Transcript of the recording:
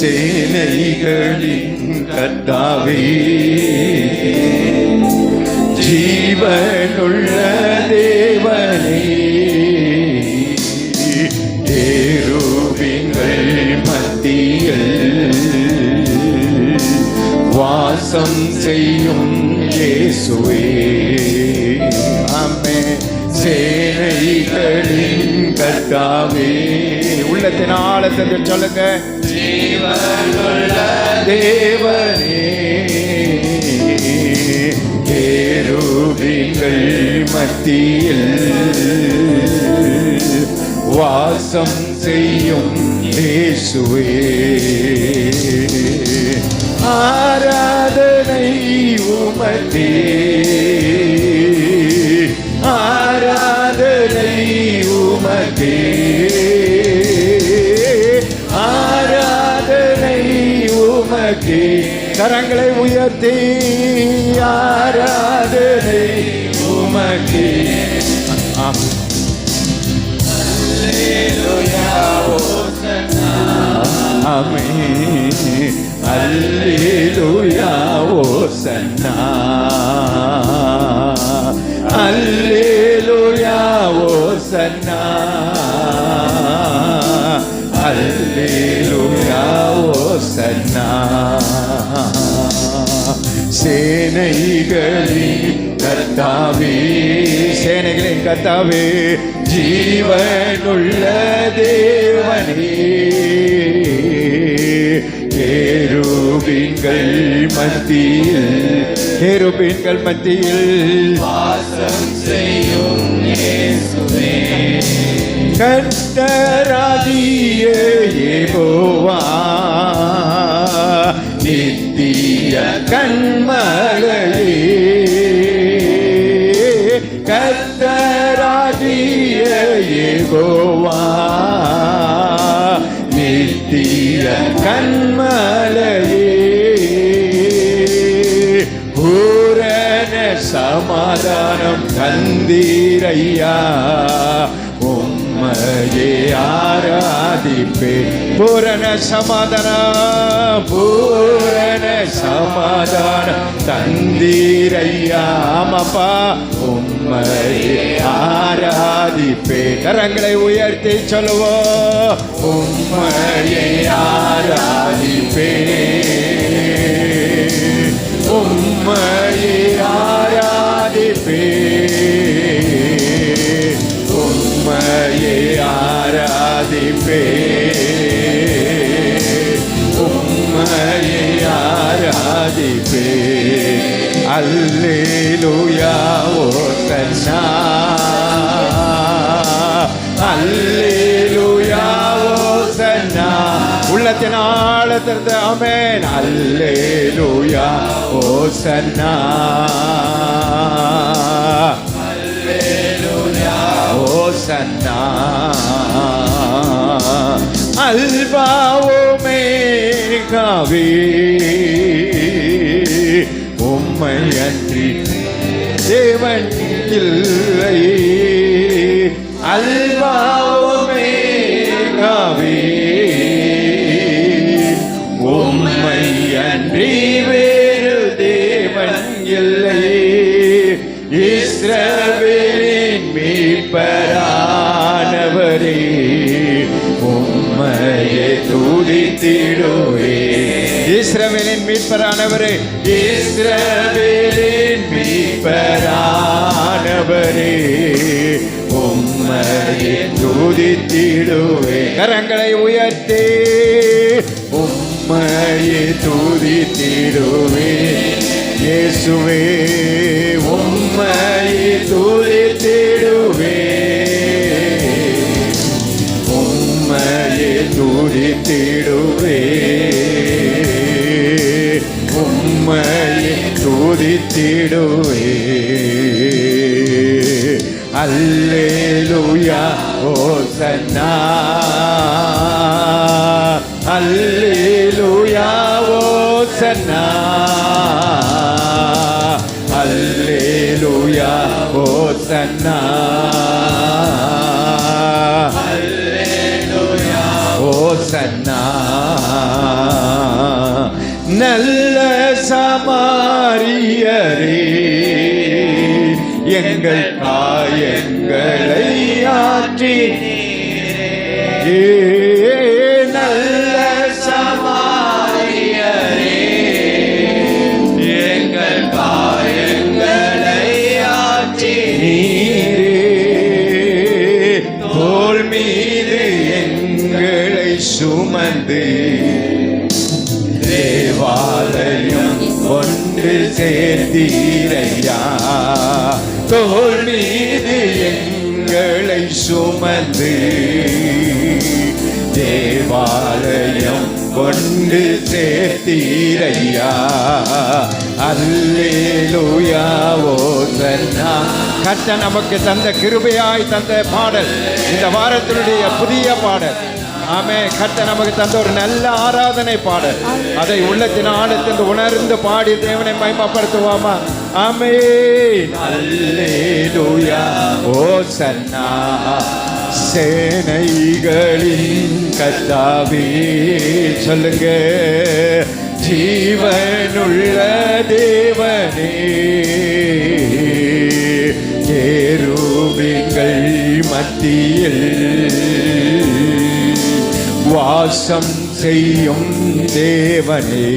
சேனைகளின் கர்த்தாவே. ஜீவனுள்ள தேவனே ஏரூபிங்கள் மத்தியில் வாசம் செய்யும் இயேசுவே. ஆமே சேனைகளின் கர்த்தாவே. உள்ளத்தினால சென்று சொல்லுங்க. ஜீவனுள்ள தேவனே மத்தியில். வாசம் செய்யும் இயேசுவே. ஆராதனை உமக்கே. உமக்கே கரங்களை உயர்த்தி ஆராதனை உமக்கு ஆம். ஆமென். அல்லேலூயா ஓசன்னா அல்லேலூயா ஓசன்னா அல்லேலூயா ஓசன்னா சேனைகளின் கர்த்தாவே சேனைகளின் கர்த்தாவே ஜீவனுள்ள தேவனே. கேருபீன்கள் மத்தியில் கேருபீன்கள் மத்தியில் வாசம் செய்யும் இயேசுவே. கர்த்தராகிய யெகோவா நித்திய கண்மகளே கர்த்தராகிய யெகோவா நித்திய கண்மலையே பூரண சமாதானம் தந்தீரையா உம்மையே ஆரா ஆராதிப்பே பூரண சமாதானம் பூரண சமாதானம். தந்தீரையா ஆமாப்பா உம்மை ஆராதிப்பே. கரங்களை உயர்த்தி சொல்லுவோம் உம்மையை ஆராதிப்பே. உம்மை ஆராதிப்பே அல்லேலூயா ஓசன்னா அல்லேலூயா ஓசன்னா உள்ளத்தின் ஆழத்திலிருந்து அமேன் அல்லேலூயா ஓசன்னா ஓசன்னா அல்பாவோமேகாவே உம்மை அன்றி தேவன் இல்லை. அல்பாவோமேகாவே உம்மை அன்றி வேறு தேவன் இல்லை. இஸ்ரவேலின் மீட்பரானவரே உம்மையே துதித்திடுவே இஸ்ரவேலின் மீட்பரானவரே. இஸ்ரவேலின் மீட்பரானவரே உம்மையே துதித்திடுவே கரங்களை உயர்த்தி. உம்மையே துதித்திடுவே இயேசுவே உம்மையே துதித்திடுவே உம்மையே துதித்திடுவே உம்மையே துதித்திடுவே. அல்லேலூயா ஓசன்னா. அல்லேலூயா ஓசன்னா. அல்லேலூயா ஓசன்னா. எங்கள் காயங்களை ஆற்றி. ஏ நல்ல சமாரியரே. எங்கள் காயங்களை ஆற்றி. நீரே தோல் மீது எங்களை சுமந்து. தேவாலயம் ஒன்று சேர்த்தீரையா தோல் மீது எங்களை சுமந்து தேவாலயம் கொண்டு சேர்த்தீரையா? அல்லேலூயா தன்னா கட்ட நமக்கு தந்த கிருபையாய் தந்த பாடல் இந்த வாரத்தினுடைய புதிய பாடல். ஆமே கட்ட நமக்கு தந்த ஒரு நல்ல ஆராதனை பாடல். அதை உள்ளத்தின் ஆழத்தின் உணர்ந்து பாடி தேவனை மயமப்படுத்துவாமா அமேன் அல்லேலூயா. ஓசன்னா சேனைகளின் கத்தாவே சொல்லுங்க. ஜீவனுள்ள தேவனே கேருபீங்கள் மத்தியில் வாசம் செய்யும் தேவனே.